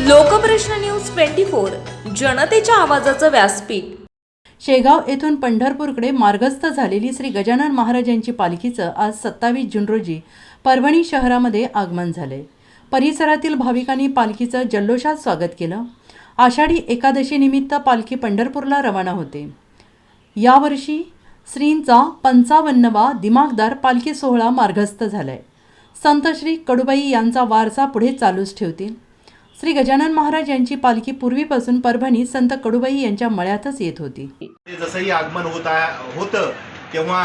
Lokprashna news twenty four जनतेच्या आवाजाचं व्यासपीठ. शेगाव येथून पंढरपूरकडे मार्गस्थ झालेली श्री गजानन महाराजांची पालखीचं आज सत्तावीस जून रोजी परभणी शहरामध्ये आगमन झाले. परिसरातील भाविकांनी पालखीचं जल्लोषात स्वागत केलं. आषाढी एकादशीनिमित्त पालखी पंढरपूरला रवाना होते. यावर्षी श्रींचा पंचावन्नवा दिमागदार पालखी सोहळा मार्गस्थ झालाय. संत श्री कडुबाई यांचा वारसा पुढे चालूच ठेवतील. श्री गजानन महाराज यांची पालखी पूर्वीपासून परभणी संत कडुबाई यांच्या मळ्यातच येत होती. ते जसंही आगमन होत आहे होतं तेव्हा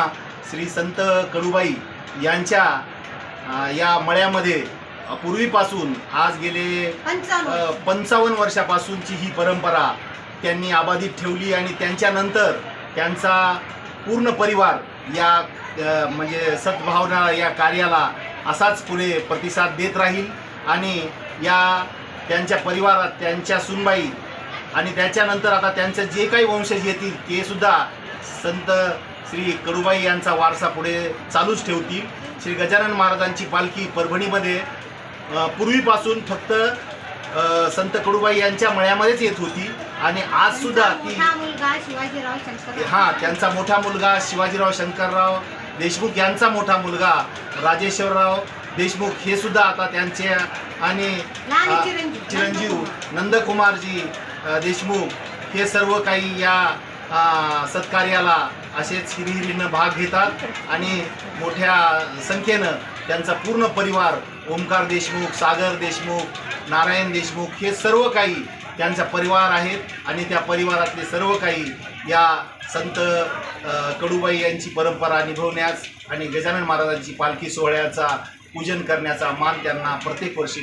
श्री संत कडुबाई यांच्या या मळ्यामध्ये पूर्वीपासून आज गेले पंचावन्न. वर्षापासूनची ही परंपरा त्यांनी अबाधित ठेवली आणि त्यांच्यानंतर त्यांचा पूर्ण परिवार या म्हणजे सद्भावना या कार्याला असाच पुढे प्रतिसाद देत राहील आणि या त्यांच्या परिवारात त्यांच्या सुनबाई आणि त्याच्यानंतर आता त्यांचे जे काही वंशज येतील ते सुद्धा संत श्री कडुबाई यांचा वारसा पुढे चालूच ठेवतील. श्री गजानन महाराजांची पालखी परभणीमध्ये पूर्वीपासून फक्त संत कडुबाई यांच्या मळ्यामध्येच येत होती. आणि आज सुद्धा ती मोठा मुलगा शिवाजीराव शंकर हा त्यांचा मोठा मुलगा शिवाजीराव शंकरराव देशमुख यांचा मोठा मुलगा राजेश्वरराव देशमुख हे सुद्धा आता त्यांचे आणि चिरंजीव. नंदकुमारजी देशमुख हे सर्व काही या सत्कार्याला असेच हिरिहिरीनं भाग घेतात आणि मोठ्या संख्येनं त्यांचा पूर्ण परिवार ओमकार देशमुख सागर देशमुख नारायण देशमुख हे सर्व काही त्यांचा परिवार आहेत आणि त्या परिवारातले सर्व काही या संत कडुबाई यांची परंपरा निभवण्यास आणि गजानन महाराजांची पालखी सोहळ्याचा पूजन करण्याचा मान त्यांना प्रत्येक वर्षी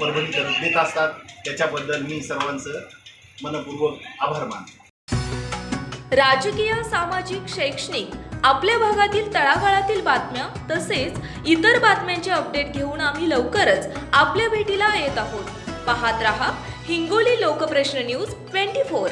परभणी करत देत असतात. त्याच्याबद्दल मी सर्वांचं मनपूर्वक आभार मानतो. राजकीय सामाजिक शैक्षणिक आपल्या भागातील तळागाळातील बातम्या तसेच इतर बातम्यांचे अपडेट घेऊन आम्ही लवकरच आपल्या भेटीला येत आहोत. पाहत रहा Hingoli Lokprashna news twenty four.